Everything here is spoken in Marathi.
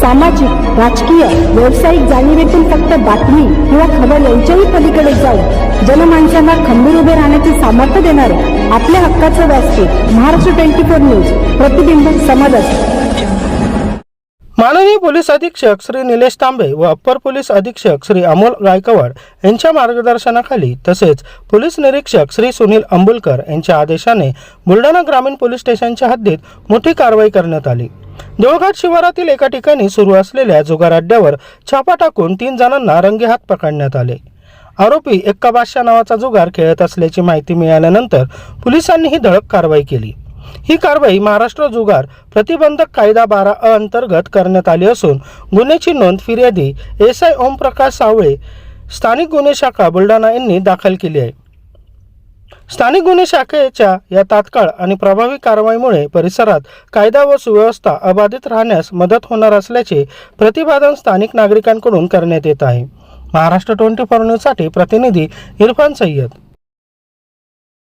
सामाजिक राजकीय व्यावसायिक जाणीवेतून फक्त बातमी किंवा खबर यांच्याही पलीकडे जाऊन जनमानसांना खंबीर उभे राहण्याचे सामर्थ्य देणारे आपल्या हक्काचं व्यासपीठ महाराष्ट्र ट्वेंटी फोर न्यूज प्रतिबिंब समाजात माननीय पोलीस अधीक्षक श्री निलेश तांबे व अप्पर पोलीस अधीक्षक श्री अमोल गायकवाड यांच्या मार्गदर्शनाखाली तसेच पोलीस निरीक्षक श्री सुनील अंबुलकर यांच्या आदेशाने बुलढाणा ग्रामीण पोलीस स्टेशनच्या हद्दीत मोठी कारवाई करण्यात आली. देवघाट शिवारातील एका ठिकाणी सुरू असलेल्या जुगार अड्ड्यावर छापा टाकून तीन जणांना रंगेहात पकडण्यात आले. आरोपी एक्का बादशाह नावाचा जुगार खेळत असल्याची माहिती मिळाल्यानंतर पोलिसांनी ही धडक कारवाई केली. ही कारवाई महाराष्ट्र जुगार प्रतिबंधक कायदा बारा अ अंतर्गत करण्यात आली असून गुन्ह्याची नोंद फिर्यादी एस आय ओमप्रकाश सावळे स्थानिक गुन्हे शाखा बुलढाणा यांनी दाखल केली आहे. स्थानिक गुन्हे शाखेच्या या तात्काळ आणि प्रभावी कारवाईमुळे परिसरात कायदा व सुव्यवस्था अबाधित राहण्यास मदत होणार असल्याचे प्रतिपादन स्थानिक नागरिकांकडून करण्यात येत आहे. महाराष्ट्र ट्वेंटी फोर न्यूजसाठी प्रतिनिधी इरफान सय्यद.